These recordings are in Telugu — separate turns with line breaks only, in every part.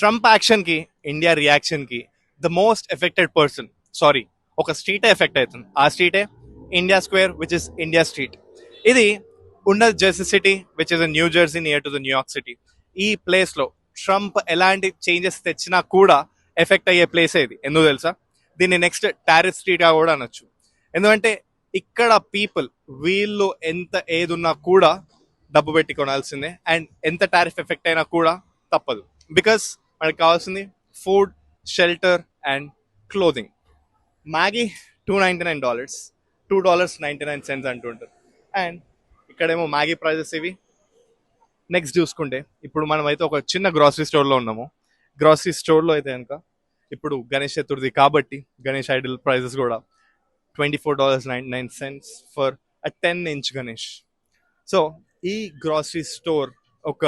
ట్రంప్ యాక్షన్కి India రియాక్షన్కి the most affected person sorry ఒక స్ట్రీటే ఎఫెక్ట్ అవుతుంది. ఆ స్ట్రీటే India square which is India street ఇది ఉన్న Jersey city which is new Jersey near to the New York city ఈ ప్లేస్లో ట్రంప్ ఎలాంటి చేంజెస్ తెచ్చినా కూడా ఎఫెక్ట్ అయ్యే ప్లేస్ ఇది. ఎందుకు తెలుసా? దీన్ని నెక్స్ట్ టారిఫ్ స్ట్రీట్గా కూడా అనొచ్చు. ఎందుకంటే ఇక్కడ పీపుల్ వీళ్ళు ఎంత ఏది ఉన్నా కూడా డబ్బు పెట్టి కొనాల్సిందే. అండ్ ఎంత టారిఫ్ ఎఫెక్ట్ అయినా కూడా తప్పదు. బికాస్ మనకి కావాల్సింది food shelter and clothing. Maggi two ninety nine dollars two dollars ninety nine cents అంటుంటారు అండ్ ఇక్కడేమో మ్యాగీ ప్రైజెస్ ఇవి. నెక్స్ట్ చూసుకుంటే ఇప్పుడు మనం అయితే ఒక చిన్న గ్రాసరీ స్టోర్లో ఉన్నాము. గ్రాసరీ స్టోర్లో అయితే కనుక ఇప్పుడు గణేష్ చతుర్థి కాబట్టి గణేష్ ఐడల్ ప్రైజెస్ కూడా twenty four dollars nine nine cents for a ten inch Ganesh. So ఈ గ్రాసరీ స్టోర్ ఒక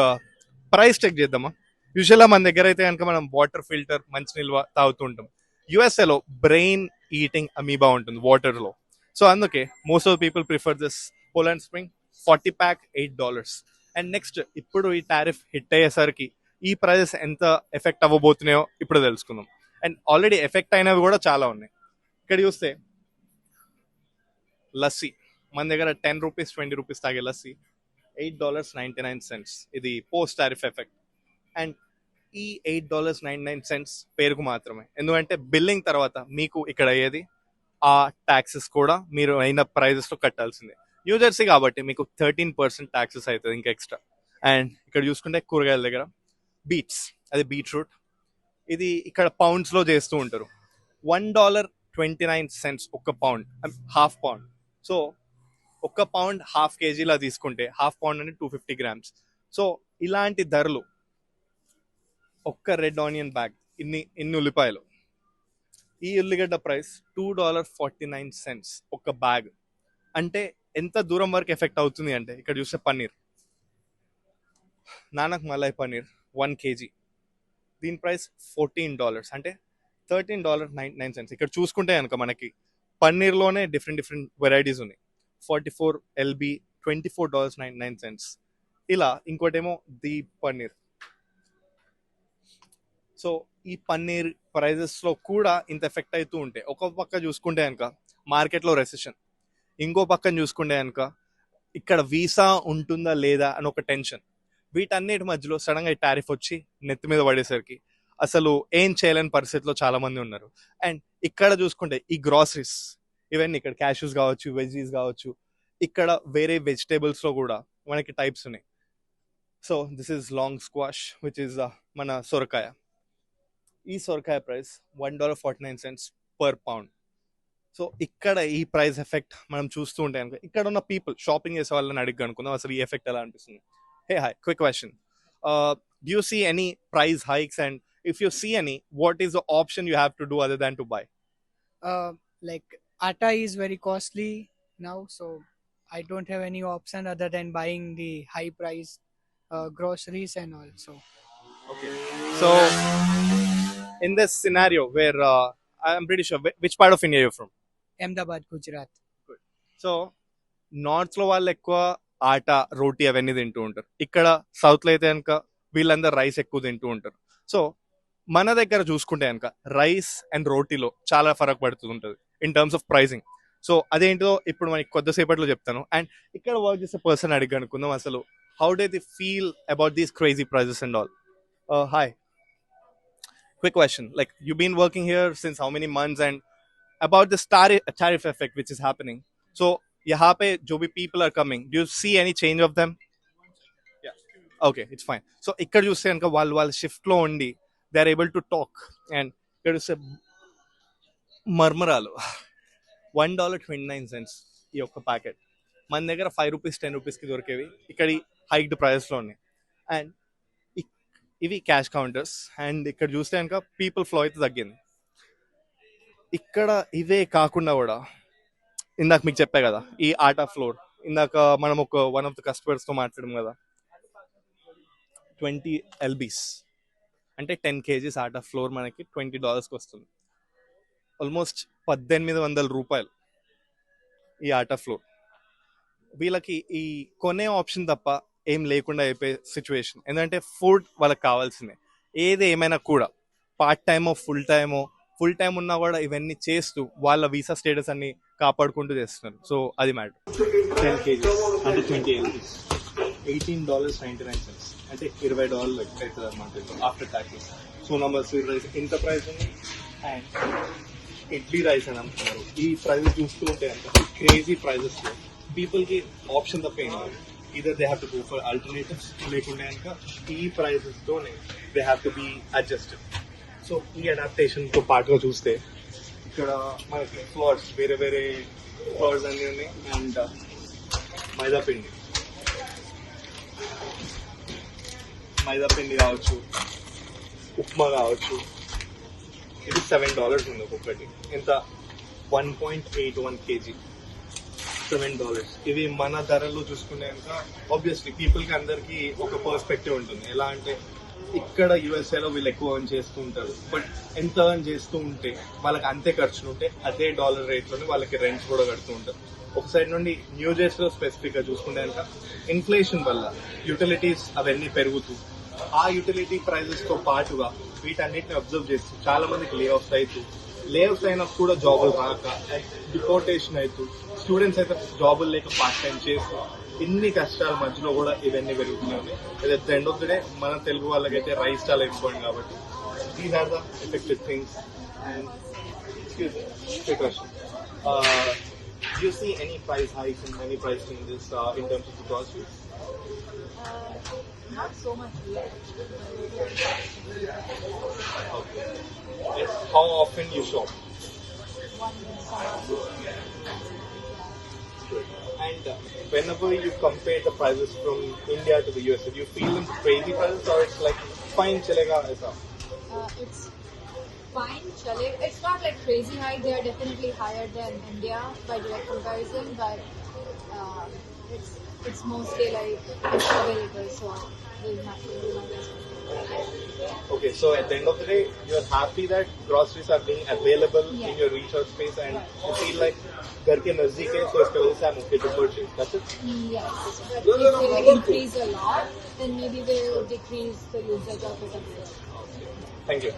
ప్రైస్ చెక్ చేద్దామా? యూజువల్గా మన దగ్గర అయితే కనుక మనం వాటర్ ఫిల్టర్ మంచి నిల్వ తాగుతూ ఉంటాం. యుఎస్ఏలో బ్రెయిన్ ఈటింగ్ అమీబా ఉంటుంది వాటర్లో. సో అందుకే most of people prefer this Poland spring forty pack eight dollars and next ఇప్పుడు ఈ టారిఫ్ హిట్ అయ్యేసరికి ఈ ప్రైజెస్ ఎంత ఎఫెక్ట్ అవ్వబోతున్నాయో ఇప్పుడు తెలుసుకుందాం. అండ్ ఆల్రెడీ ఎఫెక్ట్ అయినవి కూడా చాలా ఉన్నాయి. ఇక్కడ చూస్తే లస్సీ. మన దగ్గర టెన్ రూపీస్ ట్వంటీ రూపీస్ తాగే lassi eight dollars ninety nine cents ఇది పోస్ట్ టారిఫ్ ఎఫెక్ట్ అండ్ ఈ eight dollars nine nine cents పేరుకు మాత్రమే. ఎందుకంటే బిల్లింగ్ తర్వాత మీకు ఇక్కడ అయ్యేది ఆ ట్యాక్సెస్ కూడా మీరు అయిన ప్రైజెస్లో కట్టాల్సిందే. న్యూజెర్సీ కాబట్టి మీకు థర్టీన్ పర్సెంట్ ట్యాక్సెస్ అవుతుంది ఇంకా ఎక్స్ట్రా. అండ్ ఇక్కడ చూసుకుంటే కూరగాయల దగ్గర బీట్స్ అది బీట్రూట్. ఇది ఇక్కడ పౌండ్స్లో చేస్తూ ఉంటారు. One dollar twenty nine cents ఒక పౌండ్ హాఫ్ పౌండ్. సో ఒక్క పౌండ్ హాఫ్ కేజీలా తీసుకుంటే హాఫ్ పౌండ్ అంటే టూ ఫిఫ్టీ గ్రామ్స్. సో ఇలాంటి ధరలు ఒక్క రెడ్ ఆనియన్ బ్యాగ్ ఇన్ని ఇన్ని ఉల్లిపాయలు. ఈ ఉల్లిగడ్డ price two dollar forty nine cents ఒక బ్యాగ్. అంటే ఎంత దూరం వరకు ఎఫెక్ట్ అవుతుంది అంటే ఇక్కడ చూస్తే paneer. Nanak malai paneer one KG. దీని ప్రైస్ ఫోర్టీన్ డాలర్స్ అంటే thirteen dollar nine nine cents ఇక్కడ చూసుకుంటే కనుక మనకి పన్నీర్లోనే డిఫరెంట్ డిఫరెంట్ వెరైటీస్ ఉన్నాయి. Forty four LB twenty four dollars nine nine cents ఇలా ఇంకోటేమో ది పన్నీర్. సో ఈ పన్నీర్ ప్రైజెస్లో కూడా ఇంత ఎఫెక్ట్ అవుతూ ఉంటాయి ఒక పక్క చూసుకుంటే కనుక మార్కెట్లో రెసిషన్ ఇంకో పక్కన చూసుకుంటే కనుక ఇక్కడ వీసా ఉంటుందా లేదా అని ఒక టెన్షన్ వీటన్నిటి మధ్యలో సడన్గా ఈ టారిఫ్ వచ్చి నెత్తి మీద పడేసరికి అసలు ఏం చేయలేని పరిస్థితిలో చాలా మంది ఉన్నారు. అండ్ ఇక్కడ చూసుకుంటే ఈ గ్రాసరీస్ ఇవన్నీ ఇక్కడ క్యాషెస్ కావచ్చు వెజీస్ కావచ్చు ఇక్కడ వేరే వెజిటేబుల్స్లో కూడా మనకి టైప్స్ ఉన్నాయి. So this is long squash which is మన సొరకాయ. ఈ సొరకాయ price one dollar forty nine cents per pound. So ఇక్కడ ఈ ప్రైస్ ఎఫెక్ట్ మనం చూస్తూ ఉంటే కనుక ఇక్కడ ఉన్న పీపుల్ షాపింగ్ చేసే వాళ్ళని అడిగి అనుకుందాం అసలు ఈ ఎఫెక్ట్ ఎలా అనిపిస్తుంది? Hey hi quick question do you see any price hikes and if you see any what is the option you have to do other than to buy
uh, like atta is very costly now so i don't have any option other than buying the high price uh, groceries and all so
so in this scenario where I'm pretty sure which part of India you from
ahmedabad gujarat.
So నార్త్లో వాళ్ళు ఎక్కువ ఆట రోటీ అవన్నీ తింటూ ఉంటారు. ఇక్కడ సౌత్లో అయితే కనుక వీళ్ళందరూ రైస్ ఎక్కువ తింటూ ఉంటారు. సో మన దగ్గర చూసుకుంటే కనుక రైస్ అండ్ రోటీలో చాలా ఫరక్ పడుతుంటుంది in terms of pricing so అదేంటో ఇప్పుడు మనకి కొద్దిసేపట్లో చెప్తాను. అండ్ ఇక్కడ వర్క్ చేసే పర్సన్ అడిగి అనుకుందాం అసలు. How do they feel about these crazy prices and all hi quick question. Like you've been working here since how many months? And about this tariff, tariff effect which is happening. So here, pe people are coming do you see any change of them? Yeah. Okay it's fine. So ikkada you కనుక వాళ్ళు వాళ్ళ షిఫ్ట్లో ఉండి they are able to talk and ఇక్కడ చూస్తే మర్మరాలు one dollar twenty nine cents ఈ యొక్క ప్యాకెట్ మన దగ్గర ఫైవ్ రూపీస్ టెన్ రూపీస్కి దొరికేవి. ఇక్కడ హైక్డ్ ప్రైస్లో ఉన్నాయి ఇవి క్యాష్ కౌంటర్స్. అండ్ ఇక్కడ చూస్తే కనుక పీపుల్ ఫ్లో అయితే తగ్గింది. ఇక్కడ ఇవే కాకుండా కూడా ఇందాక మీకు చెప్పా కదా ఈ ఆటా ఫ్లోర్ ఇందాక మనం ఒక వన్ ఆఫ్ ద కస్టమర్స్తో మాట్లాడడం కదా. Twenty LBs. అంటే టెన్ కేజీస్ ఆటా ఫ్లోర్ మనకి ట్వంటీ డాలర్స్కి వస్తుంది. ఆల్మోస్ట్ పద్దెనిమిది వందల రూపాయలు ఈ ఆటా ఫ్లోర్ వీళ్ళకి ఈ కొనే ఆప్షన్ తప్ప ఏం లేకుండా అయిపోయే సిచ్యువేషన్ ఎందుకంటే ఫుడ్ వాళ్ళకి కావాల్సిందే. ఏది ఏమైనా కూడా పార్ట్ టైమో ఫుల్ టైమో ఫుల్ టైం ఉన్నా కూడా ఇవన్నీ చేస్తూ వాళ్ళ వీసా స్టేటస్ అన్ని కాపాడుకుంటూ చేస్తున్నారు. సో అది మ్యాటర్ అంటే twenty eighteen dollars ninety nine cents అంటే ఇరవై డాలర్లు అవుతుంది అనమాట ఆఫ్టర్ ట్యాక్సెస్ నంబర్ సూర్ రైస్ ఎంత ప్రైస్ ఉంది? అండ్ ఇడ్లీ రైస్ అని అంటున్నారు. ఈ ప్రైజెస్ చూస్తూ ఉంటే అంత క్రేజీ ప్రైజెస్ పీపుల్కి ఆప్షన్ తప్ప ఏం లేదు either they have to go for alternatives లేకుంటే కనుక ఈ ప్రైజెస్తోనే they have to be adjusted so ఈ అడాప్టేషన్తో పాటుగా చూస్తే ఇక్కడ మనకి ఫ్లవర్స్ వేరే వేరే ఫ్లవర్స్ అన్నీ ఉన్నాయి అండ్ మైదా పిండి మైదా పిండి కావచ్చు ఉప్మా కావచ్చు ఇది సెవెన్ డాలర్స్ ఉంది ఒక్కొక్కటి ఎంత one point eight one KG seven dollars ఇవి మన ధరలు చూసుకునేంత ఆబ్వియస్లీ పీపుల్కి అందరికీ ఒక పర్స్పెక్టివ్ ఉంటుంది. ఎలా అంటే ఇక్కడ యుఎస్ఏలో వీళ్ళు ఎక్కువ ఎర్న్ చేస్తూ ఉంటారు. బట్ ఎంత ఎర్న్ చేస్తూ ఉంటే వాళ్ళకి అంతే ఖర్చులు ఉంటే అదే డాలర్ రేట్లోనే వాళ్ళకి రెంట్స్ కూడా కడుతూ ఉంటారు. ఒక సైడ్ నుండి న్యూ జెర్సీలో స్పెసిఫిక్గా చూసుకుంటే కనుక ఇన్ఫ్లేషన్ వల్ల యూటిలిటీస్ అవన్నీ పెరుగుతూ ఆ యూటిలిటీ ప్రైజెస్తో పాటుగా వీటన్నిటిని అబ్జర్వ్ చేస్తూ చాలా మందికి లే ఆఫ్స్ అవుతూ లే ఆఫ్స్ అయినా కూడా జాబులు రాక డిపోర్టేషన్ అవుతూ స్టూడెంట్స్ అయితే జాబులు లేక పార్ట్ టైం చేస్తూ ఇన్ని కష్టాల మధ్యలో కూడా ఇవన్నీ పెరుగుతున్నాయి అది at the end of the day మన తెలుగు వాళ్ళకైతే రైస్ చాలా ఇంపార్టెంట్ కాబట్టి these are the affected things and excuse me, quick question. Uh, do you see any price hikes and any price changes uh, in terms of the groceries?
Uh, not so much yet.
Okay. Yes. How often you shop?
One summer.
Good. And uh, whenever you compare the prices from India to the US, do you feel them crazy prices or it's like fine chalega aisa?
Uh, it's fine, chale. It's not like crazy high. They are definitely higher than India by direct comparison, but uh, it's it's mostly like available, so there's nothing to do my
Okay, so at the end of the day, you're happy that groceries are being available in
Yeah.
your retail space and
Right.
you feel like घर के नजदीक है so इसके वजह से I'm okay to purchase. That's it.
Yes, but if they increase a lot, then maybe we'll decrease the usage of it a bit.
Thank you.